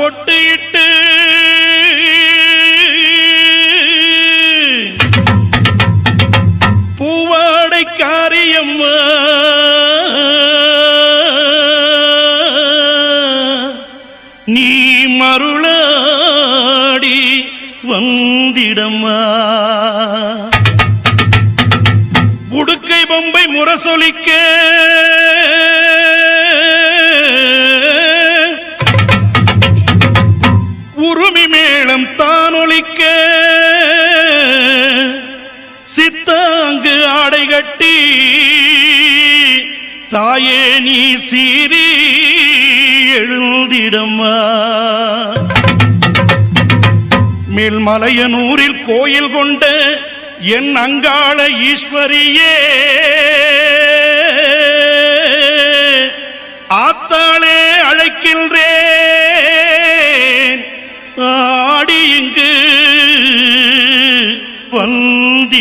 பொட்டு இட்டு பூவாடை காரியம்மா நீ மருளாடி வந்திடம்மா. உடுக்கை பொம்பை முரசொலிக்க. உருமி மேளம் தானொலிக்க. சித்தாங்கு ஆடை கட்டி தாயே நீ சீரி எழுந்திடம்மா. மேல்மலையனூரில் கோயில் கொண்ட என் அங்காள ஈஸ்வரியே. ஆத்தாளே அழைக்கின்ற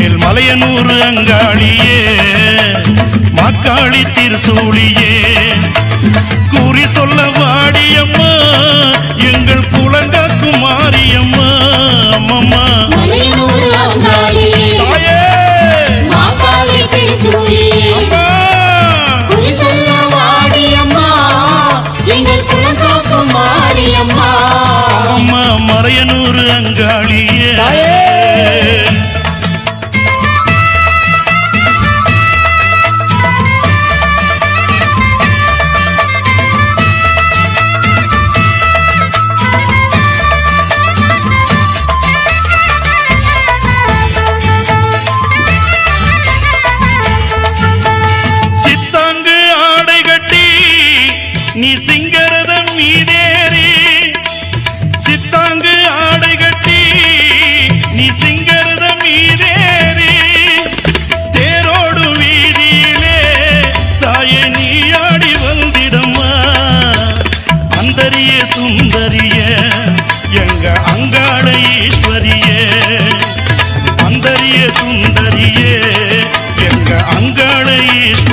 மேல் மலையனூர் அங்காளியே மாக்காளி திருசூழியே. கூறி சொல்ல வாடியம்மா எங்கள் குலங்காக்கும் மாரியம்மா அம்மம்மா. மலையனூர் அங்காளியே,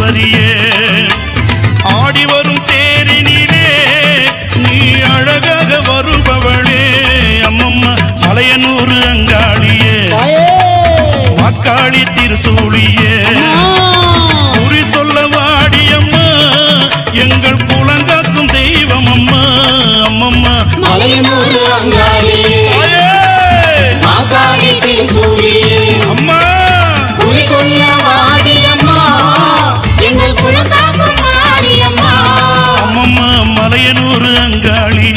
ஈஸ்வரியே ஆடி வரும் தேரினிலே நீ அழகாக வருபவளே. அம்மம்மா மலையனூர் அங்காளியே. மக்காளி திருசூழியே குறி சொல்ல வாடியம்மா எங்கள் குலங்காக்கும் தெய்வம் அம்மா அம்மம்மா. மலையனூர் அங்காளியே, அம்மா. குறி சொல்ல அம்மம்மா அங்காளி.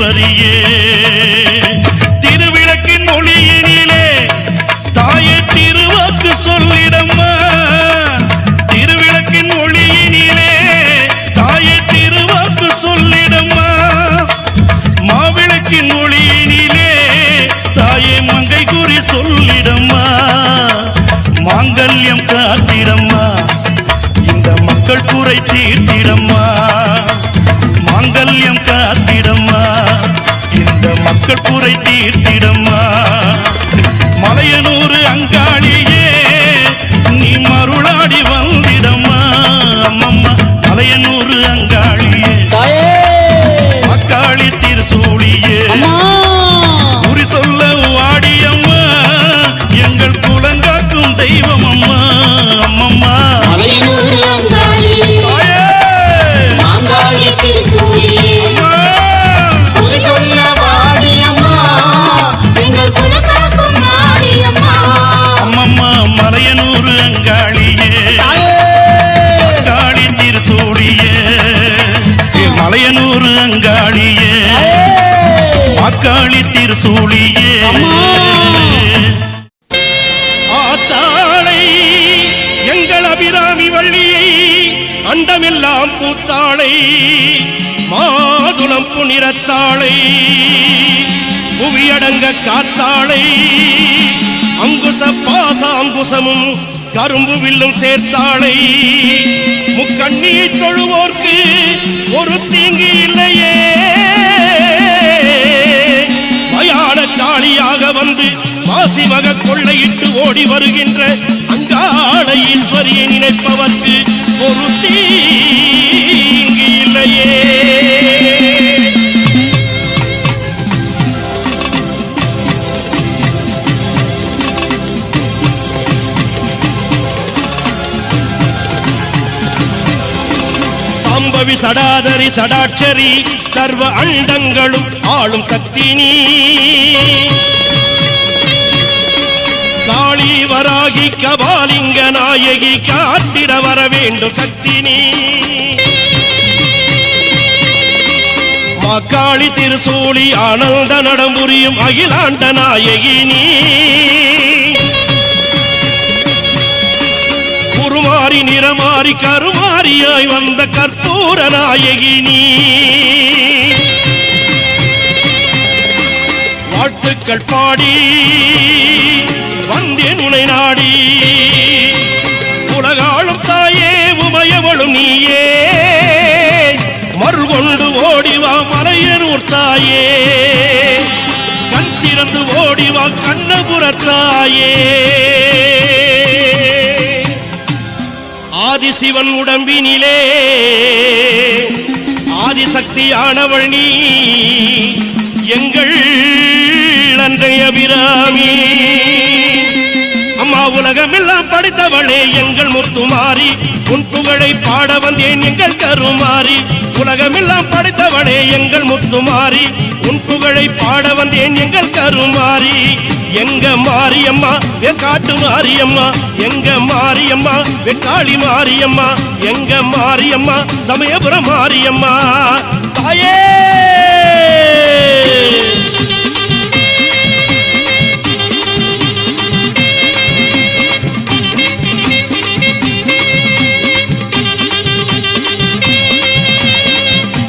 ஈஸ்வரியே மக்கள் குறை தீர்த்திடம். அங்குச பாச அங்குசமும் கரும்பு வில்லும் சேர்த்தாளை முக்கண்ணீர் தொழுவோர்க்கு ஒரு தீங்கு இல்லையே. மயான காளியாக வந்து மாசிமக கொள்ளையிட்டு ஓடி வருகின்ற அங்காள ஈஸ்வரியை நினைப்பவர்க்கு ஒரு தீங்கு இல்லையே. சம்பவி சடாதரி சடாட்சரி சர்வ அண்டங்களும் ஆளும் சக்தி நீ. காளி வராகி கபாலிங்க நாயகி காட்டிட வர வேண்டும் சக்தி நீ. மக்காளி திருசூலி ஆனந்த நடம்புரியும் அகிலாண்ட நாயகி நீ. நிறமாறி கருமாறியாய் வந்த கற்பூர நாயகினி. வாழ்த்துக்கள் பாடி வந்தேன் உனை நாடி. உலகாளும் தாயே உமையவளும் நீயே. மறுகொண்டு ஓடிவா மலையனூர் தாயே. கண் திறந்து ஓடிவா கண்ணபுர தாயே. ஆதிசிவன் உடம்பினிலே. ஆதிசக்தியானவள் நீ எங்கள் அன்றை அபிராமி. அம்மா உலகமெல்லாம் படித்தவளே எங்கள் முத்துமாறி உன் புகழை பாட வந்தேன் எங்கள் கருமாறி உலகமெல்லாம் படித்தவளே எங்கள் முத்துமாறி உன் புகழை பாட வந்தேன் எங்கள் கருமாறி எங்க மாரியம்மா? என் காட்டு மாரியம்மா. எங்க மாரியம்மா? வெக்காளி மாரியம்மா. எங்க மாரியம்மா? சமயபுரம் மாரியம்மா. தாயே!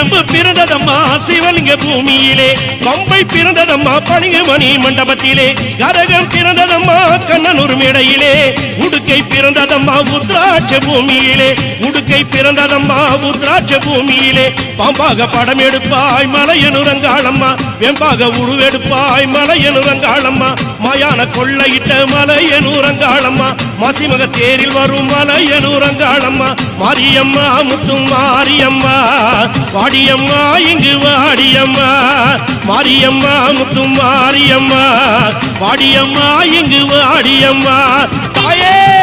சிலம்பு பிறந்ததம்மா சிவலிங்க பூமியிலே. பம்பை பிறந்ததம்மா பளிங்கு மணி மண்டபத்திலே. கரகம் பிறந்ததம்மா கண்ணனூர் மேடையிலே. உடுக்கை பிறந்ததம்மா உத்ராட்ச பூமியிலே. உடுக்கை பிறந்ததம்மா உத்ராட்ச பூமியிலே. பாம்பாக படம் எடுப்பாய் மலையனுரங்காளம்மா. வெம்பாக உருவெடுப்பாய் மலையனுரங்காளம்மா. மயான கொள்ளையிட்ட மலையனூரங்காளம்மா மசிமக தேரில் வரும் மலையனூரங்காளம்மா மாரியம்மா முத்தும் மாரியம்மா. வாடியம்மா இங்கு வாடியம்மா. மாரியம்மா முத்தும் மாரியம்மா. வாடியம்மா இங்கு வாடியம்மா. தாயே!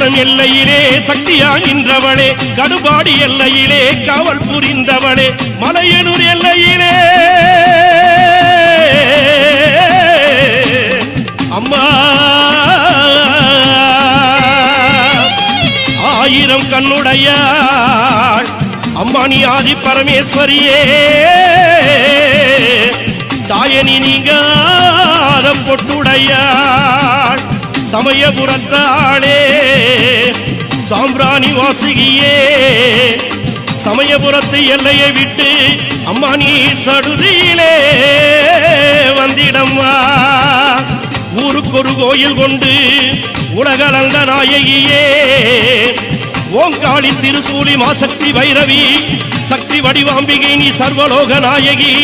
கரையோரம் எல்லையிலே சக்தியா நின்றவளே கடுபாடி எல்லையிலே காவல் புரிந்தவளே மலையனூர் எல்லையிலே. அம்மா! ஆயிரம் கண்ணுடைய அம்மா நீ ஆதி பரமேஸ்வரியே. தாயனி நீங்க பொட்டுடையா சமயபுரத்தாளே சாம்பிராணி வாசுகியே சமயபுரத்து எல்லையை விட்டு அம்மா நீ சடுதியிலே வந்திடம்மா ஊருக்கு ஒரு கோயில் கொண்டு உலகளந்த நாயகியே ஓங்காளி திருசூலி மாசக்தி வைரவி சக்தி வடிவாம்பிகை நீ சர்வலோக நாயகி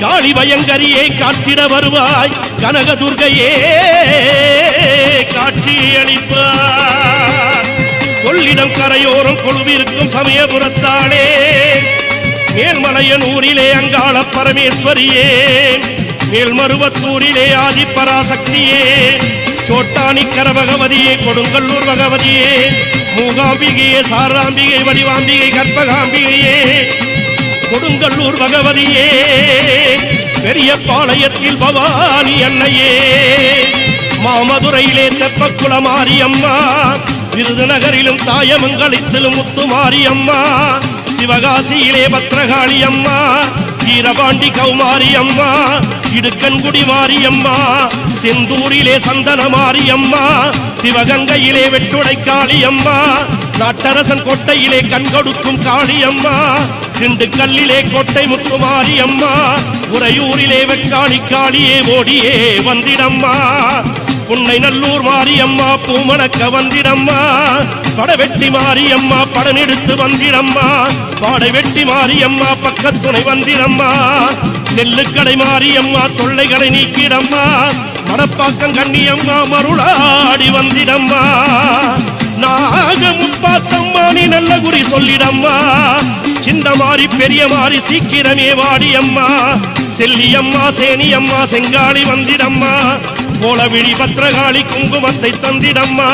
காளி பயங்கரியே காட்டிட வருவாய் கனக துர்கையே காட்சி அளிப்பார். கொள்ளிடம் கரையோரம் கொழுவிருக்கும் சமயபுரத்தாளே மேல்மலையன் ஊரிலே அங்காள பரமேஸ்வரியே மேல்மருவத்தூரிலே ஆதிப்பராசக்தியே சோட்டானிக்கர பகவதியே கொடுங்கல்லூர் பகவதியே மூகாம்பிகையே சாராம்பிகை வடிவாம்பிகை கற்பகாம்பிகையே கொடுங்கல்லூர் பகவதியே பெரிய பாளையத்தில் பவானி அன்னையே மாமதுரையிலே தெப்பக்குள மாரியம்மா விருதுநகரிலும் தாயமங்கலத்திலும் முத்து மாரியம்மா சிவகாசியிலே பத்ரகாளி அம்மா வீரபாண்டி கௌமாரி அம்மா இடுக்கன்குடி மாரியம்மா செந்தூரிலே சந்தன மாரியம்மா சிவகங்கையிலே வெட்டுடை காளியம்மா நாட்டரசன் கோட்டையிலே கண் கொடுக்கும் காளியம்மா திண்டுக்கல்லிலே கோட்டை முத்துமாரி அம்மா உறையூரிலே வெக்காளி காளியே ஓடியே வந்திடம்மா. உன்னை நல்லூர் மாரியம்மா பூமணக்க வந்திடம்மா படவெட்டி மாரியம்மா படம் எடுத்து வந்திடம்மா பாடை வெட்டி மாரியம்மா பக்கத்துணை வந்திடம்மா நெல்லுக்கடை மாரியம்மா தொல்லைகளை நீக்கிடம்மா மடப்பாக்கம் கண்ணியம்மா மருளாடி வந்திடம்மா. நாகமும் பார்த்தம்மா நீ நல்ல குறி சொல்லிடம்மா. சின்ன மாறி பெரிய மாறி சீக்கிரமே வாடியம்மா. செல்லியம்மா சேனியம்மா செங்காளி வந்திடம்மா. கோலவிழி பத்திரகாளி குங்குமத்தை தந்திடம்மா.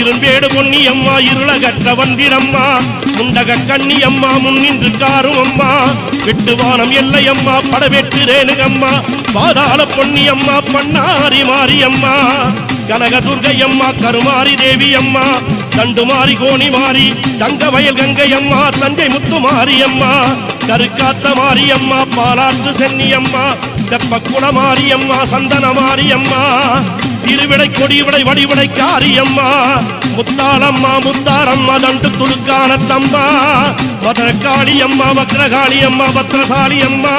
இரும்பேடு பொன்னியம்மா இருளகற்ற வந்திடம்மா முண்டக கண்ணியம்மா முன்னின்று காரும் அம்மா. வெட்டுவானம் எல்லையம்மா படவெட்டு ரேணுகம்மா பாதாள பொன்னியம்மா பண்ணாரி மாரியம்மா கனக துர்கையம்மா கருமாரி தேவி அம்மா. தண்டுமாரி கோணி மாறி தங்க வயல் கங்கை அம்மா தஞ்சை முத்து மாரியம்மா கருக்காத்த மாரியம்மா பாலாற்று சென்னியம்மா தெப்பக்குள மாரியம்மா சந்தன மாரியம்மா திருவிடை கொடிவிடை வடிவிடை காரியம்மா. முத்தாளம்மா முத்தாரம்மா தண்டு துலுக்கானத்தம்மா மதுரக்காளியம்மா வக்ரகாளியம்மா பத்ரகாளியம்மா.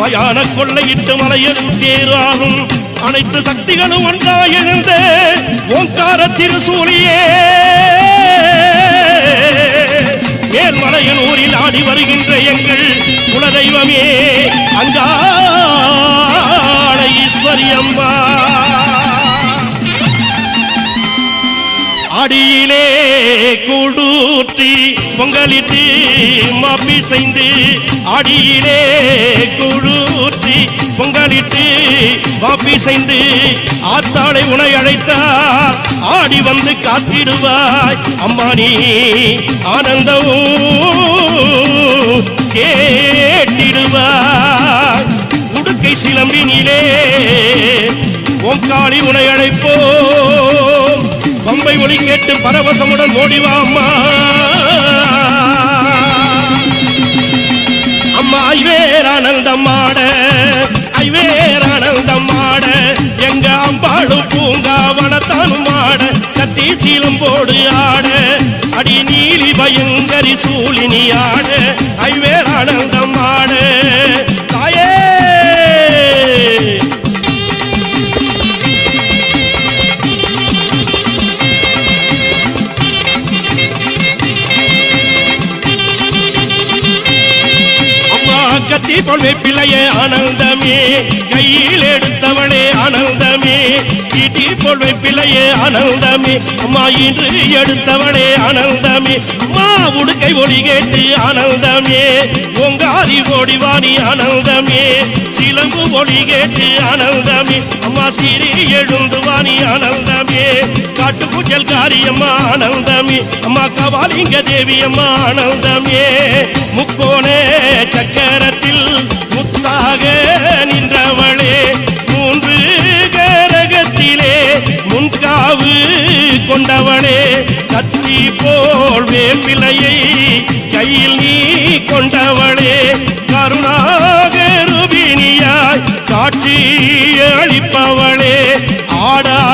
மயான கொள்ளையிட்டு மலையில் தேராகும். அனைத்து சக்திகளும் ஒன்றாக எழுந்து ஓங்கார திருசூலியே. மேல்மலையின் ஊரில் ஆடி வருகின்ற எங்கள் குலதெய்வமே. பொங்கலிட்டு மாப்பி செய்து அடியிலே கூடூற்றி பொங்கலிட்டு மாப்பி செய்து ஆத்தாளை உனை அழைத்தார். ஆடி வந்து காத்திடுவாய். அம்மானி ஆனந்தம் கேட்டிடுவாய். உடுக்கை சிலம்பினிலே ஓங்காளி உனை அழைப்போம். பம்பை ஒளி கேட்டு பரவசமுடன் ஓடிவாமா ஐவேர் ஆனந்தம் ஆட ஐவேர் ஆனந்தம் ஆட எங்க அம்பாளும் பூங்காவனத்தானும் ஆட கத்தி சீலம்போடு ஆட அடி நீலி பயங்கரி சூழினி ஆட ஐவேர் ஆனந்தம் ஆட. கத்தி பொழுது ஆனந்தமே கையில் எடுத்தவளே ஆனந்தமே ஈட்டி பொழுது பிள்ளையே ஆனந்தமே அம்மா இன்று எடுத்தவளே ஆனந்தமே அம்மா உடுக்கை ஒளி கேட்டு ஆனந்தமே பொங்காரி ஓடிவாணி ஆனந்தமே சிலம்பு ஒளி கேட்டு ஆனந்தமே அம்மா சீரி எழுந்துவாணி வாணி காட்டு பூச்சல் காரியம்மா ஆனந்தமே. அம்மா கவாலிங்க தேவி அம்மா ஆனந்தமே. முக்கோண சக்கரத்தில் முத்தாக நின்றவளே. மூன்று கரகத்திலே முன்காவு கொண்டவளே. கத்தி போல் வேம்பிலையை கையில் நீ கொண்டவளே. கருணாகருபிணியாய் காட்சி அளிப்பவளே. ஆடா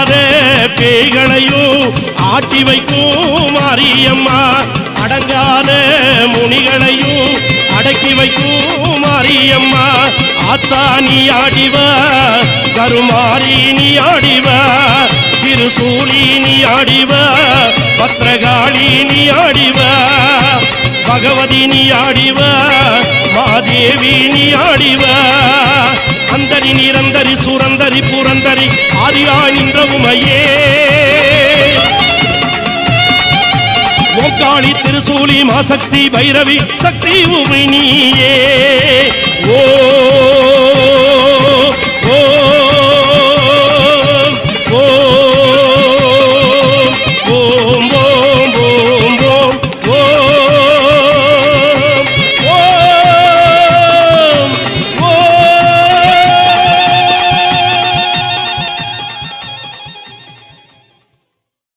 பேய்களையும் ஆட்டி வைக்கும் மாரியம்மா. அடங்காத முனிகளையும் அடக்கி வைக்கும் மாரியம்மா. ஆத்தா நீ ஆடிவா. கருமாரி நீ ஆடிவா. திருசூலி நீ ஆடிவா. பத்திரகாளி நீ ஆடிவா. பகவதி நீ ஆடிவா. மாதேவி நீ ஆடிவா. அந்தரி நிரந்தரி சுரந்தரி புரந்தரி ஆதியா நின்ற உமையே. ஓக்காளி திருசூலி மாசக்தி பைரவி சக்தி உமை நீயே. ஓ